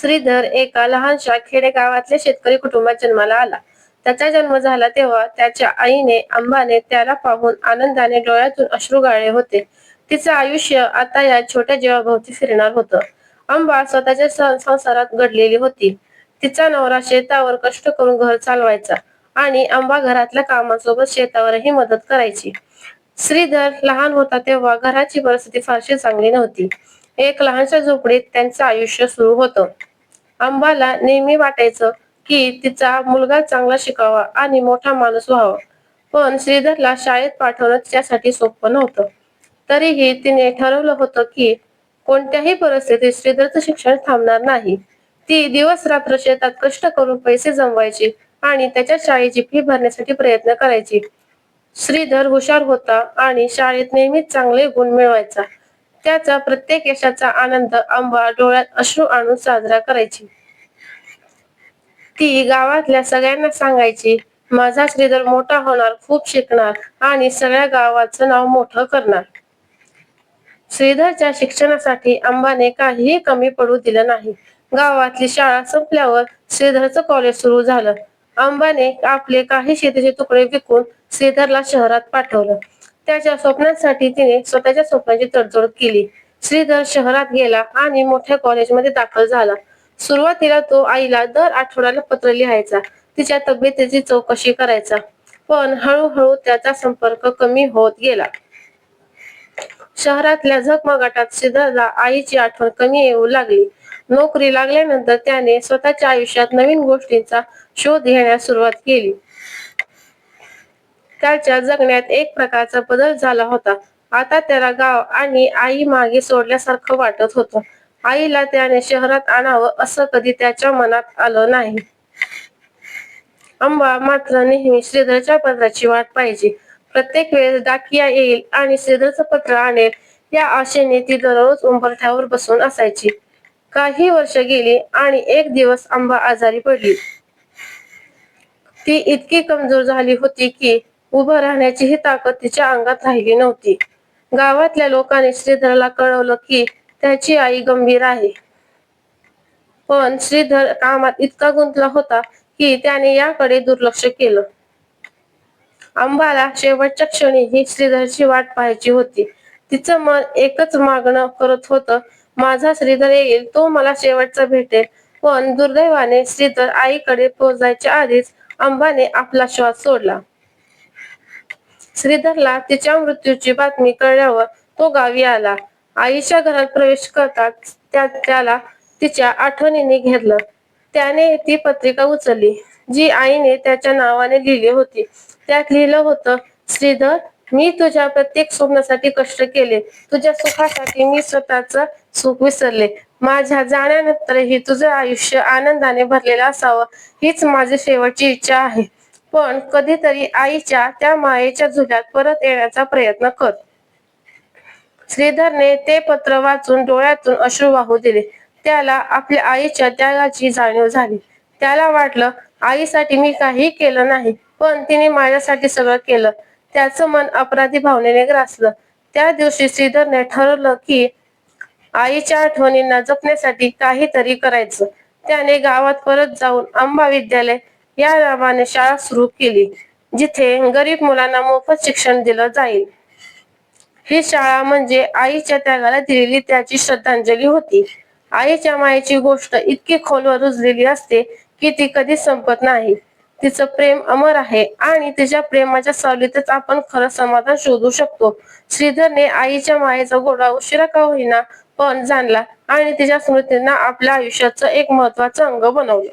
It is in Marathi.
श्रीधर एका लहानशा खेडेगावातल्या शेतकरी कुटुंबात जन्माला आला. त्याचा जन्म झाला तेव्हा त्याच्या आईने अंबाने त्याला पाहून आनंदाने डोळ्यातून अश्रू गाळले होते. तिचं आयुष्य आता या छोट्या जीवाभोवती फिरणार होतं. अंबा स्वतःच्या संसारात घडलेली होती. तिचा नवरा शेतावर कष्ट करून घर चालवायचा आणि आंबा घरातल्या कामासोबत शेतावरही मदत करायची. श्रीधर लहान होता तेव्हा घराची परिस्थिती फारशी चांगली नव्हती. एक लहानशा झोपडीत त्यांचं आयुष्य सुरू होतं. अंबाला नेहमी वाटायचं की तिचा मुलगा चांगला शिकावा आणि मोठा माणूस व्हावा. पण श्रीधरला शाळेत पाठवणं तिच्यासाठी सोपं नव्हतं. तरीही तिने ठरवलं होतं की कोणत्याही परिस्थितीत श्रीधरचं शिक्षण थांबणार नाही. ती दिवस रात्र शेतात कष्ट करून पैसे जमवायची आणि त्याच्या शाळेची फी भरण्यासाठी प्रयत्न करायची. श्रीधर हुशार होता आणि शाळेत नेहमीच चांगले गुण मिळवायचा. त्याचा प्रत्येक यशाचा आनंद आंबा डोळ्यात अश्रू आणून साजरा करायची. ती गावातल्या सगळ्यांना सांगायची माझा श्रीधर मोठा होणार खूप शिकणार आणि सगळ्या गावाचं नाव मोठं करणार. श्रीधरच्या शिक्षणासाठी अंबाने काहीही कमी पडू दिलं नाही. गावातली शाळा संपल्यावर श्रीधरचं कॉलेज सुरू झालं. अंबाने आपले काही शेतीचे तुकडे विकून श्रीधरला शहरात पाठवलं. त्याच्या स्वप्नांसाठी तिने स्वतःच्या स्वप्नाची तडजोड केली. श्रीधर शहरात गेला आणि मोठ्या कॉलेजमध्ये दाखल झाला. सुरुवातीला तो आईला दर आठवड्याला पत्र लिहायचा. तिच्या तब्येतीची चौकशी करायचा. पण हळूहळू त्याचा संपर्क कमी होत गेला. शहरातल्या झगमगाटात श्रीधरला आईची आठवण कमी येऊ लागली. नोकरी लागल्यानंतर त्याने स्वतःच्या आयुष्यात नवीन गोष्टींचा शोध घेण्यास सुरुवात केली. त्याच्या जगण्यात एक प्रकारचा बदल झाला होता. आता त्याला गाव आणि आई मागे सोडल्यासारखं वाटत होतं. आईला त्याने शहरात आणावं असं कधी त्याच्या मनात आलं नाही. अंबा मात्र नेहमी श्रीधरच्या पत्राची वाट पाहिजे प्रत्येक वेळेस डाकिया येईल आणि श्रीधरचं पत्र आणेल या आशेने ती दररोज उंबरठ्यावर बसून असायची. काही वर्ष गेली आणि एक दिवस अंबा आजारी पडली. ती इतकी कमजोर झाली होती की उभं राहण्याचीही ताकद तिच्या अंगात राहिली नव्हती. गावातल्या लोकांनी श्रीधरला कळवलं की त्याची आई गंभीर आहे. पण श्रीधर कामात इतका गुंतला होता की त्याने याकडे दुर्लक्ष केलं. अंबाला शेवटच्या क्षणी ही श्रीधरची वाट पाहायची होती. तिचं मन एकच मागणं करत होतं माझा श्रीधर येईल तो मला शेवटचा भेटेल. पण दुर्दैवाने श्रीधर आईकडे पोहोचायच्या आधीच अंबाने आपला श्वास सोडला. श्रीधरला तिच्या मृत्यूची बातमी कळल्यावर तो गावी आला. आईच्या घरात प्रवेश करताच त्या त्याला तिच्या आठवणीने घेतलं. त्याने ती पत्रिका उचलली जी आईने त्याच्या नावाने लिहिली होती. त्यात लिहिलं होतं श्रीधर मी तुझ्या प्रत्येक स्वप्नासाठी कष्ट केले. तुझ्या सुखासाठी मी स्वतःच सुख विसरले. माझ्या जाण्यानंतरही तुझं आयुष्य आनंदाने भरलेलं असावं. हीच माझी शेवटची इच्छा आहे. पण कधीतरी आईच्या त्या मायेच्या झुल्यात परत येण्याचा प्रयत्न कर. श्रीधरने ते पत्र वाचून डोळ्यातून अश्रू वाहू दिले. त्याला आपल्या आईच्या त्यागाची जाणीव झाली. त्याला वाटलं आईसाठी मी काही केलं नाही पण तिने माझ्यासाठी सगळं केलं. त्याचं मन अपराधी भावनेने ग्रासलं. त्या दिवशी श्रीधरने ठरवलं की आईच्या आठवणींना जपण्यासाठी काहीतरी करायचं. त्याने गावात परत जाऊन अंबा विद्यालय या नावाने शाळा सुरू केली जिथे गरीब मुलांना मोफत शिक्षण दिलं जाईल. ही शाळा म्हणजे आईच्या त्यागाला दिलेली त्याची श्रद्धांजली होती. आईच्या मायेची गोष्ट इतकी खोलवर रुजलेली असते की ती कधी संपत नाही. तिचं प्रेम अमर आहे आणि तिच्या प्रेमाच्या सावलीतच आपण खरं समाधान शोधू शकतो. श्रीधरने आईच्या मायेचा गोडा उशिरा का होईना पण जाणला आणि तिच्या स्मृतींना आपल्या आयुष्याचं एक महत्वाचं अंग बनवलं.